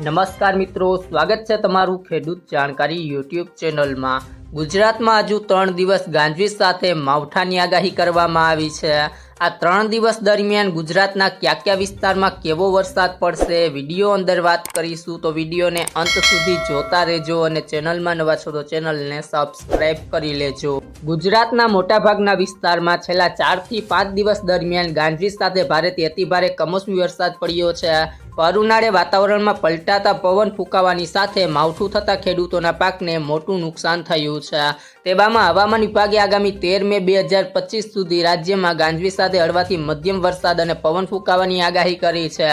નમસ્કાર મિત્રો, સ્વાગત છે તમારું ખેડૂત જાણકારી યુટ્યુબ ચેનલમાં. ગુજરાતમાં હજુ ત્રણ દિવસ ગાંજવીજ સાથે માવઠાની આગાહી કરવામાં આવી છે. આ ત્રણ દિવસ દરમિયાન ગુજરાતના કયા કયા વિસ્તારમાં કેવો વરસાદ પડશે, વીડિયો અંદર વાત કરીશું. તો વિડીયોને અંત સુધી જોતા રહેજો અને ચેનલમાં નવા છો તો ચેનલને સબસ્ક્રાઇબ કરી લેજો. ગુજરાતના મોટાભાગના વિસ્તારમાં છેલ્લા ચારથી પાંચ દિવસ દરમિયાન ગાંજવીજ સાથે ભારેથી અતિભારે કમોસમી વરસાદ પડ્યો છે. ભર ઉનાળે વાતાવરણમાં પલટાતા પવન ફૂંકાવાની સાથે માવઠું થતાં ખેડૂતોના પાકને મોટું નુકસાન થયું છે. તેવામાં હવામાન વિભાગે આગામી તેર મે બે હજાર પચીસ સુધી રાજ્યમાં ગાંજવી સાથે હળવાથી મધ્યમ વરસાદ અને પવન ફૂંકાવાની આગાહી કરી છે.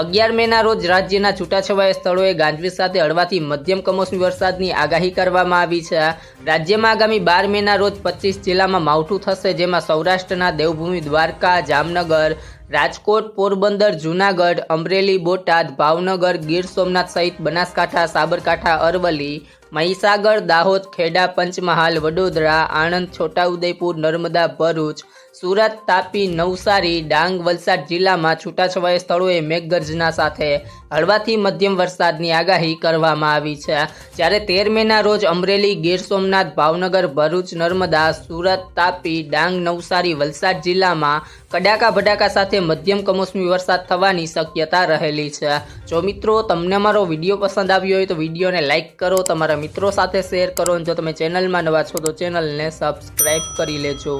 અગિયાર મેના રોજ રાજ્યના છૂટાછવાયા સ્થળોએ ગાંજવી સાથે હળવાથી મધ્યમ કમોસમી વરસાદની આગાહી કરવામાં આવી છે. રાજ્યમાં આગામી બાર મેના રોજ પચીસ જિલ્લામાં માવઠું થશે, જેમાં સૌરાષ્ટ્રના દેવભૂમિ દ્વારકા, જામનગર રાજકોટ પોરબંદર જૂનાગઢ અમરેલી બોટાદ ભાવનગર ગીર સોમનાથ સહિત બનાસકાંઠા સાબરકાંઠા અરવલ્લી મહીસાગર, દાહોદ, ખેડા, પંચમહાલ, વડોદરા, આણંદ, છોટાઉદેપુર, નર્મદા, ભરૂચ, સુરત, તાપી, નવસારી, ડાંગ, વલસાડ જિલ્લામાં છૂટાછવાયા સ્થળોએ મેઘગર્જના સાથે હળવાથી મધ્યમ વરસાદની આગાહી કરવામાં આવી છે. જ્યારે તેર મેના રોજ અમરેલી, ગીર સોમનાથ, ભાવનગર, ભરૂચ, નર્મદા, સુરત, તાપી, ડાંગ, નવસારી, વલસાડ જિલ્લામાં કડાકા ભડાકા સાથે મધ્યમ કમોસમી વરસાદ થવાની શક્યતા રહેલી છે. જો મિત્રો, તમને મારો વીડિયો પસંદ આવ્યો હોય તો વિડીયોને લાઇક કરો, તમારા મિત્રો સાથે શેર કરો જો તમે ચેનલમાં નવા છો તો ચેનલને સબસ્ક્રાઈબ કરી લેજો.